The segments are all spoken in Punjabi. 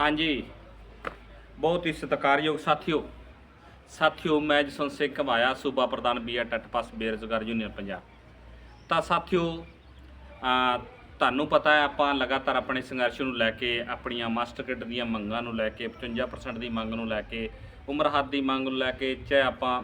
ਹਾਂਜੀ। ਬਹੁਤ ਹੀ ਸਤਿਕਾਰਯੋਗ ਸਾਥੀਓ। ਸਾਥੀਓ, ਮੈਂ ਜਸਵੰਤ ਸਿੰਘ ਘਮਾਇਆ, ਸੂਬਾ ਪ੍ਰਧਾਨ ਬੀਆ ਟੱਟ ਪਾਸ ਬੇਰੁਜ਼ਗਾਰ ਯੂਨੀਅਨ ਪੰਜਾਬ। ਤਾਂ ਸਾਥੀਓ ਤੁਹਾਨੂੰ ਪਤਾ ਹੈ, ਆਪਾਂ ਲਗਾਤਾਰ ਆਪਣੇ ਸੰਘਰਸ਼ ਨੂੰ ਲੈ ਕੇ, ਆਪਣੀਆਂ ਮਾਸਟਰ ਕਿੱਟ ਦੀਆਂ ਮੰਗਾਂ ਨੂੰ ਲੈ ਕੇ 55% ਦੀ ਮੰਗ ਨੂੰ ਲੈ ਕੇ, ਉਮਰ ਹੱਦ ਦੀ ਮੰਗ ਨੂੰ ਲੈ ਕੇ, ਚਾਹੇ ਆਪਾਂ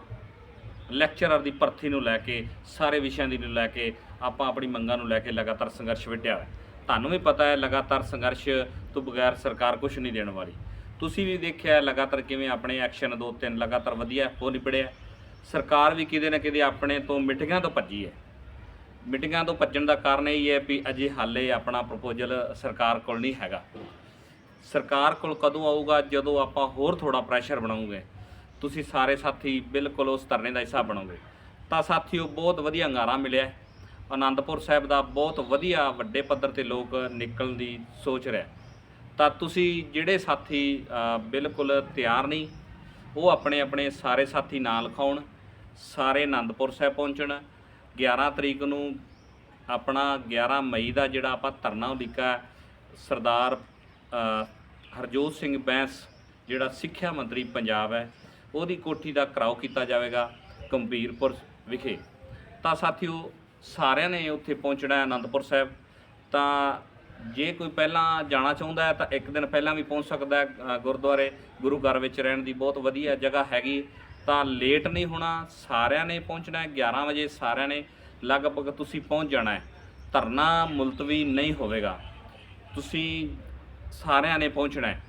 ਲੈਕਚਰਰ ਦੀ ਭਰਤੀ ਨੂੰ ਲੈ ਕੇ, ਸਾਰੇ ਵਿਸ਼ਿਆਂ ਦੀ ਨੂੰ ਲੈ ਕੇ, ਆਪਾਂ ਆਪਣੀ ਮੰਗਾਂ ਨੂੰ ਲੈ ਕੇ ਲਗਾਤਾਰ ਸੰਘਰਸ਼ ਵਿੱਢਿਆ ਹੈ ਤੁਹਾਨੂੰ ਵੀ ਪਤਾ ਹੈ, ਲਗਾਤਾਰ ਸੰਘਰਸ਼ ਤੋਂ ਬਗੈਰ ਸਰਕਾਰ ਕੁਝ ਨਹੀਂ ਦੇਣ ਵਾਲੀ। ਤੁਸੀਂ ਵੀ ਦੇਖਿਆ ਲਗਾਤਾਰ ਕਿਵੇਂ ਆਪਣੇ ਐਕਸ਼ਨ ਦੋ ਤਿੰਨ ਲਗਾਤਾਰ ਵਧੀਆ ਹੋ ਨਿਬੜਿਆ। ਸਰਕਾਰ ਵੀ ਕਿਤੇ ਨਾ ਕਿਤੇ ਆਪਣੇ ਤੋਂ ਮਿਟੀਆਂ ਤੋਂ ਭੱਜੀ ਹੈ। ਮੀਟਿੰਗਾਂ ਤੋਂ ਭੱਜਣ ਦਾ ਕਾਰਨ ਇਹ ਹੈ ਵੀ ਅਜੇ ਹਾਲੇ ਆਪਣਾ ਪ੍ਰਪੋਜ਼ਲ ਸਰਕਾਰ ਕੋਲ ਨਹੀਂ ਹੈਗਾ। ਸਰਕਾਰ ਕੋਲ ਕਦੋਂ ਆਊਗਾ, ਜਦੋਂ ਆਪਾਂ ਹੋਰ ਥੋੜਾ ਪ੍ਰੈਸ਼ਰ ਬਣਾਉਂਗੇ। ਤੁਸੀਂ ਸਾਰੇ ਸਾਥੀ ਬਿਲਕੁਲ ਉਸ ਧਰਨੇ ਦਾ ਹਿੱਸਾ ਬਣੋਗੇ। ਤਾਂ ਸਾਥੀਓ, ਬਹੁਤ ਵਧੀਆ ਹੰਗਾਰਾ ਮਿਲਿਆ ਹੈ। ਆਨੰਦਪੁਰ ਸਾਹਿਬ ਦਾ ਬਹੁਤ ਵਧੀਆ ਵੱਡੇ ਪੱਧਰ ਤੇ ਲੋਕ ਨਿਕਲਣ ਦੀ ਸੋਚ ਰਿਹਾ ਤਾਂ ਤੁਸੀਂ ਜਿਹੜੇ ਸਾਥੀ ਬਿਲਕੁਲ ਤਿਆਰ ਨਹੀਂ, ਉਹ ਆਪਣੇ ਆਪਣੇ ਸਾਰੇ ਸਾਥੀ ਨਾਲ ਲਿਖਾਉਣ ਸਾਰੇ ਆਨੰਦਪੁਰ ਸਾਹਿਬ ਪਹੁੰਚਣ। 11 ਤਰੀਕ ਨੂੰ ਆਪਣਾ 11 ਮਈ ਦਾ ਜਿਹੜਾ ਆਪਾਂ ਧਰਨਾ ਉਲੀਕਾ ਸਰਦਾਰ ਹਰਜੋਤ ਸਿੰਘ ਬੈਂਸ, ਜਿਹੜਾ ਸਿੱਖਿਆ ਮੰਤਰੀ ਪੰਜਾਬ ਹੈ, ਉਹਦੀ ਕੋਠੀ ਦਾ ਘਰਾਓ ਕੀਤਾ ਜਾਵੇਗਾ ਗੰਭੀਰਪੁਰ ਵਿਖੇ। ਤਾਂ ਸਾਥੀਓ, ਸਾਰਿਆਂ ਨੇ ਉੱਥੇ ਪਹੁੰਚਣਾ ਹੈ ਆਨੰਦਪੁਰ ਸਾਹਿਬ। ਤਾਂ ਜੇ ਕੋਈ ਪਹਿਲਾਂ ਜਾਣਾ ਚਾਹੁੰਦਾ ਹੈ ਤਾਂ ਇੱਕ ਦਿਨ ਪਹਿਲਾਂ ਵੀ ਪਹੁੰਚ ਸਕਦਾ ਹੈ ਗੁਰਦੁਆਰੇ, ਗੁਰੂ ਘਰ ਵਿੱਚ ਰਹਿਣ ਦੀ ਬਹੁਤ ਵਧੀਆ ਜਗ੍ਹਾ ਹੈਗੀ। ਤਾਂ ਲੇਟ ਨਹੀਂ ਹੋਣਾ, ਸਾਰਿਆਂ ਨੇ ਪਹੁੰਚਣਾ ਹੈ 11 ਵਜੇ ਸਾਰਿਆਂ ਨੇ ਲਗਭਗ ਤੁਸੀਂ ਪਹੁੰਚ ਜਾਣਾ ਹੈ। ਧਰਨਾ ਮੁਲਤਵੀ ਨਹੀਂ ਹੋਵੇਗਾ। ਤੁਸੀਂ ਸਾਰਿਆਂ ਨੇ ਪਹੁੰਚਣਾ ਹੈ।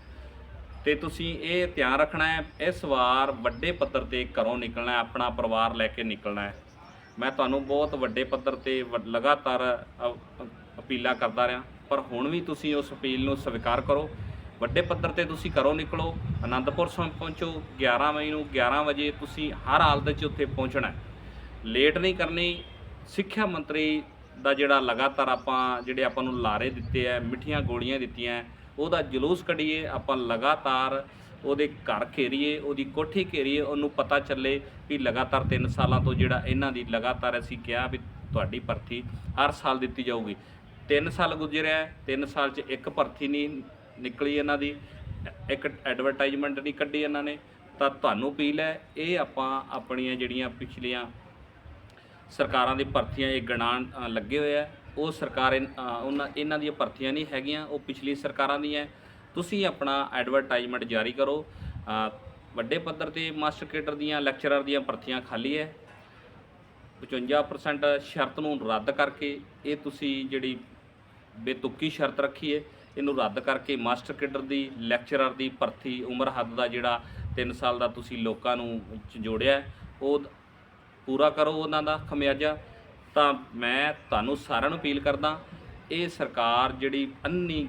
ਤੇ ਤੁਸੀਂ ਇਹ ਧਿਆਨ ਰੱਖਣਾ ਹੈ, ਇਸ ਵਾਰ ਵੱਡੇ ਪੱਧਰ ਤੇ ਘਰੋਂ ਨਿਕਲਣਾ ਹੈ, ਆਪਣਾ ਪਰਿਵਾਰ ਲੈ ਕੇ ਨਿਕਲਣਾ ਹੈ। ਮੈਂ ਤੁਹਾਨੂੰ ਬਹੁਤ ਵੱਡੇ ਪੱਧਰ ਤੇ ਵ- ਲਗਾਤਾਰ ਅ- ਅਪੀਲਾਂ ਕਰਦਾ ਰਿਹਾ। ਪਰ ਹੁਣ ਵੀ ਤੁਸੀਂ ਉਸ ਅਪੀਲ ਨੂੰ ਸਵੀਕਾਰ ਕਰੋ। ਵੱਡੇ ਪੱਧਰ ਤੇ ਤੁਸੀਂ ਘਰੋਂ ਨਿਕਲੋ ਆਨੰਦਪੁਰ ਸਾਹਿਬ ਪਹੁੰਚੋ 11 ਮਈ ਨੂੰ 11 ਵਜੇ ਤੁਸੀਂ ਹਰ ਹਾਲਤ 'ਚ ਉੱਥੇ ਪਹੁੰਚਣਾ ਲੇਟ ਨਹੀਂ ਕਰਨੀ, ਸਿੱਖਿਆ ਮੰਤਰੀ ਦਾ ਜਿਹੜਾ ਲਗਾਤਾਰ ਆਪਾਂ, ਜਿਹੜੇ ਆਪਾਂ ਨੂੰ ਲਾਰੇ ਦਿੱਤੇ ਆ ਮਿੱਠੀਆਂ ਗੋਲੀਆਂ ਦਿੱਤੀਆਂ ਉਹਦਾ ਜਲੂਸ ਕੱਢੀਏ, ਆਪਾਂ ਲਗਾਤਾਰ ਉਹਦੇ ਘਰ ਘੇਰੀਏ, ਉਹਦੀ ਕੋਠੀ ਘੇਰੀਏ, ਉਹਨੂੰ ਪਤਾ ਚੱਲੇ ਵੀ ਲਗਾਤਾਰ 3 ਸਾਲਾਂ ਤੋਂ ਜਿਹੜਾ ਇਹਨਾਂ ਦੀ ਲਗਾਤਾਰ ਅਸੀਂ ਕਿਹਾ ਵੀ ਤੁਹਾਡੀ ਭਰਤੀ ਹਰ ਸਾਲ ਦਿੱਤੀ ਜਾਊਗੀ। 3 ਸਾਲ ਗੁਜ਼ਰਿਆ 3 ਸਾਲ 'ਚ ਇੱਕ ਭਰਤੀ ਨਹੀਂ ਨਿਕਲੀ ਇਹਨਾਂ ਦੀ, ਇੱਕ ਐਡਵਰਟਾਈਜ਼ਮੈਂਟ ਨਹੀਂ ਕੱਢੀ ਇਹਨਾਂ ਨੇ। ਤਾਂ ਤੁਹਾਨੂੰ ਅਪੀਲ ਹੈ, ਇਹ ਆਪਾਂ ਆਪਣੀਆਂ ਜਿਹੜੀਆਂ ਪਿਛਲੀਆਂ ਸਰਕਾਰਾਂ ਦੀ ਭਰਤੀਆਂ ਇਹ ਗਣਾਣ ਲੱਗੇ ਹੋਏ ਆ, ਉਹ ਸਰਕਾਰ ਉਹਨਾਂ, ਇਹਨਾਂ ਦੀਆਂ ਭਰਤੀਆਂ ਨਹੀਂ ਹੈਗੀਆਂ, ਉਹ ਪਿਛਲੀ ਸਰਕਾਰਾਂ ਦੀਆਂ ਤੁਸੀਂ ਆਪਣਾ ਐਡਵਰਟਾਈਜ਼ਮੈਂਟ ਜਾਰੀ ਕਰੋ। ਵੱਡੇ ਪੱਧਰ ਤੇ ਮਾਸਟਰ ਕੇਡਰ ਦੀਆਂ ਲੈਕਚਰਰ ਦੀਆਂ ਭਰਤੀਆਂ ਖਾਲੀ ਹੈ। 55% ਸ਼ਰਤ ਨੂੰ ਰੱਦ ਕਰਕੇ ਇਹ ਤੁਸੀਂ ਜਿਹੜੀ ਬੇਤੁਕੀ ਸ਼ਰਤ ਰੱਖੀ ਹੈ ਇਹਨੂੰ ਰੱਦ ਕਰਕੇ ਮਾਸਟਰ ਕੇਡਰ ਦੀ, ਲੈਕਚਰਰ ਦੀ ਭਰਤੀ ਉਮਰ ਹੱਦ ਦਾ ਜਿਹੜਾ 3 ਸਾਲ ਦਾ ਤੁਸੀਂ ਲੋਕਾਂ ਨੂੰ ਜੋੜਿਆ ਉਹ ਪੂਰਾ ਕਰੋ ਉਹਨਾਂ ਦਾ ਖਮਿਆਜਾ। ਤਾਂ ਮੈਂ ਤੁਹਾਨੂੰ ਸਾਰਿਆਂ ਨੂੰ ਅਪੀਲ ਕਰਦਾ, ਇਹ ਸਰਕਾਰ ਜਿਹੜੀ ਅੰਨੀ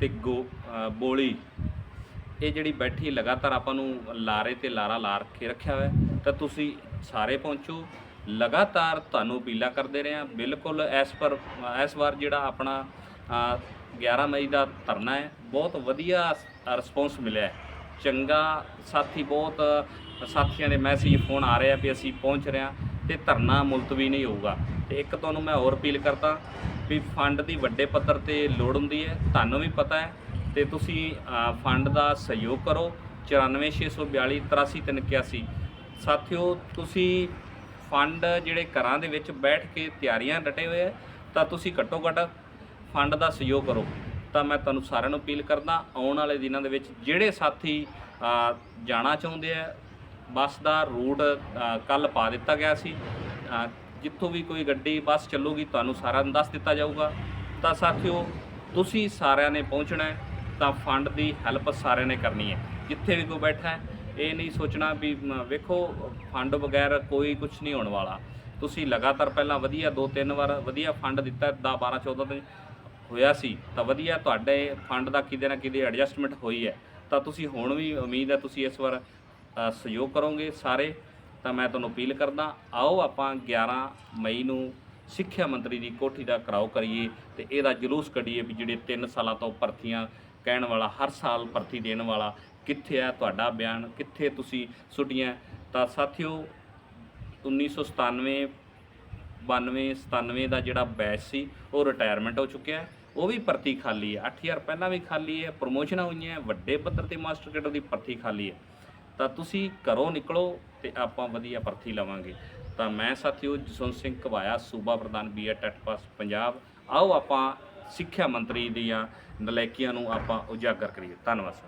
ਤੇ ਗੋ ਬੋਲੀ, ਇਹ ਜਿਹੜੀ ਬੈਠੀ ਲਗਾਤਾਰ ਆਪਾਂ ਨੂੰ ਲਾਰੇ ਤੇ ਲਾਰਾ ਲਾ ਰੱਖੇ ਰੱਖਿਆ ਹੋਇਆ ਤਾਂ ਤੁਸੀਂ ਸਾਰੇ ਪਹੁੰਚੋ ਲਗਾਤਾਰ ਤੁਹਾਨੂੰ ਅਪੀਲਾਂ ਕਰਦੇ ਰਹੇ ਹਾਂ। ਬਿਲਕੁਲ ਇਸ ਪਰ ਇਸ ਵਾਰ ਜਿਹੜਾ ਆਪਣਾ ਅ, 11 ਮਈ ਦਾ ਧਰਨਾ ਹੈ ਬਹੁਤ ਵਧੀਆ ਰਿਸਪੌਂਸ ਮਿਲਿਆ ਹੈ। ਚੰਗਾ ਸਾਥੀ ਬਹੁਤ ਸਾਥੀਆਂ ਦੇ ਮੈਸੇਜ ਫੋਨ ਆ ਰਹੇ ਆ ਵੀ ਅਸੀਂ ਪਹੁੰਚ ਰਹੇ ਹਾਂ ਤੇ ਧਰਨਾ ਮੁਲਤਵੀ ਨਹੀਂ ਹੋਊਗਾ। ਤੇ ਇੱਕ ਤੁਹਾਨੂੰ ਮੈਂ ਹੋਰ ਅਪੀਲ ਕਰਦਾ ਵੀ ਫੰਡ ਦੀ ਵੱਡੇ ਪੱਧਰ ਤੇ ਲੋੜ ਹੁੰਦੀ ਹੈ ਤੁਹਾਨੂੰ ਵੀ ਪਤਾ ਹੈ ਤੇ ਤੁਸੀਂ ਫੰਡ ਦਾ ਸਹਿਯੋਗ ਕਰੋ। 94642 83381 ਸਾਥਿਓ ਤੁਸੀਂ ਫੰਡ ਜਿਹੜੇ ਘਰਾਂ ਦੇ ਵਿੱਚ ਬੈਠ ਕੇ ਤਿਆਰੀਆਂ ਡਟੇ ਹੋਏ ਆ, ਤਾਂ ਤੁਸੀਂ ਘੱਟੋ ਘੱਟ ਫੰਡ ਦਾ ਸਹਿਯੋਗ ਕਰੋ। ਤਾਂ ਮੈਂ ਤੁਹਾਨੂੰ ਸਾਰਿਆਂ ਨੂੰ ਅਪੀਲ ਕਰਦਾ, ਆਉਣ ਵਾਲੇ ਦਿਨਾਂ ਦੇ ਵਿੱਚ ਜਿਹੜੇ ਸਾਥੀ ਜਾਣਾ ਚਾਹੁੰਦੇ ਆ, ਬੱਸ ਦਾ ਰੂਟ ਕੱਲ ਪਾ ਦਿੱਤਾ ਗਿਆ ਸੀ ਜਿੱਥੋਂ ਵੀ ਕੋਈ ਗੱਡੀ, ਬੱਸ ਚੱਲੂਗੀ, ਤੁਹਾਨੂੰ ਸਾਰਿਆਂ ਨੂੰ ਦੱਸ ਦਿੱਤਾ ਜਾਊਗਾ। ਤਾਂ ਸਾਥੀਓ, ਤੁਸੀਂ ਸਾਰਿਆਂ ਨੇ ਪਹੁੰਚਣਾ ਤਾਂ ਫੰਡ ਦੀ ਹੈਲਪ ਸਾਰਿਆਂ ਨੇ ਕਰਨੀ ਹੈ। ਜਿੱਥੇ ਵੀ ਕੋਈ ਬੈਠਾ ਹੈ ਇਹ ਨਹੀਂ ਸੋਚਣਾ ਵੀ ਮ, ਵੇਖੋ ਫੰਡ ਬਗੈਰ ਕੋਈ ਕੁਝ ਨਹੀਂ ਹੋਣ ਵਾਲਾ। ਤੁਸੀਂ ਲਗਾਤਾਰ ਪਹਿਲਾਂ ਵਧੀਆ ਦੋ ਤਿੰਨ ਵਾਰ ਵਧੀਆ ਫੰਡ ਦਿੱਤਾ 10 12 14 ਦਿਨ ਹੋਇਆ ਸੀ ਤਾਂ ਵਧੀਆ ਤੁਹਾਡੇ ਫੰਡ ਦਾ ਕਿਤੇ ਨਾ ਕਿਤੇ ਐਡਜਸਟਮੈਂਟ ਹੋਈ ਹੈ। ਤਾਂ ਤੁਸੀਂ ਹੁਣ ਵੀ ਉਮੀਦ ਹੈ ਤੁਸੀਂ ਇਸ ਵਾਰ ਸਹਿਯੋਗ ਕਰੋਗੇ ਸਾਰੇ। ਤਾਂ ਮੈਂ ਤੁਹਾਨੂੰ ਅਪੀਲ ਕਰਦਾ ਆਓ ਆਪਾਂ 11 ਮਈ ਨੂੰ ਸਿੱਖਿਆ ਮੰਤਰੀ ਦੀ ਕੋਠੀ ਦਾ ਕਰਾਓ ਕਰੀਏ ਤੇ ਇਹਦਾ ਜਲੂਸ ਕੱਢੀਏ ਵੀ ਜਿਹੜੇ 3 ਸਾਲਾਂ ਤੋਂ ਭਰਤੀਆਂ ਕਹਿਣ ਵਾਲਾ ਹਰ ਸਾਲ ਭਰਤੀ ਦੇਣ ਵਾਲਾ ਕਿੱਥੇ ਹੈ ਤੁਹਾਡਾ ਬਿਆਨ, ਕਿੱਥੇ ਤੁਸੀਂ ਸੁੱਟੀਆਂ? ਤਾਂ ਸਾਥੀਓ 1997 92 97 ਦਾ ਜਿਹੜਾ ਬੈਚ ਸੀ, ਉਹ ਰਿਟਾਇਰਮੈਂਟ ਹੋ ਚੁੱਕਿਆ ਉਹ ਵੀ ਭਰਤੀ ਖਾਲੀ ਹੈ। 8000 ਪਹਿਲਾਂ ਵੀ ਖਾਲੀ ਹੈ ਪ੍ਰਮੋਸ਼ਨਾਂ ਹੋਈਆਂ ਵੱਡੇ ਪੱਧਰ ਤੇ ਮਾਸਟਰ ਕੇਡਰ ਦੀ ਭਰਤੀ ਖਾਲੀ ਹੈ। ਤਾਂ ਤੁਸੀਂ ਘਰੋਂ ਨਿਕਲੋ ਤੇ ਆਪਾਂ ਵਧੀਆ ਭਰਤੀ ਲਵਾਂਗੇ। ਤਾਂ ਮੈਂ ਸਾਥੀਓ, ਜਸਵੰਤ ਸਿੰਘ ਘਵਾਇਆ, ਸੂਬਾ ਪ੍ਰਧਾਨ ਬੀਐਡ ਟੈਟ ਪਾਸ ਪੰਜਾਬ। ਆਓ ਆਪਾਂ ਸਿੱਖਿਆ ਮੰਤਰੀ ਦੀਆਂ ਨਲਾਇਕੀਆਂ ਨੂੰ ਆਪਾਂ ਉਜਾਗਰ ਕਰੀਏ। ਧੰਨਵਾਦ, ਸਰ।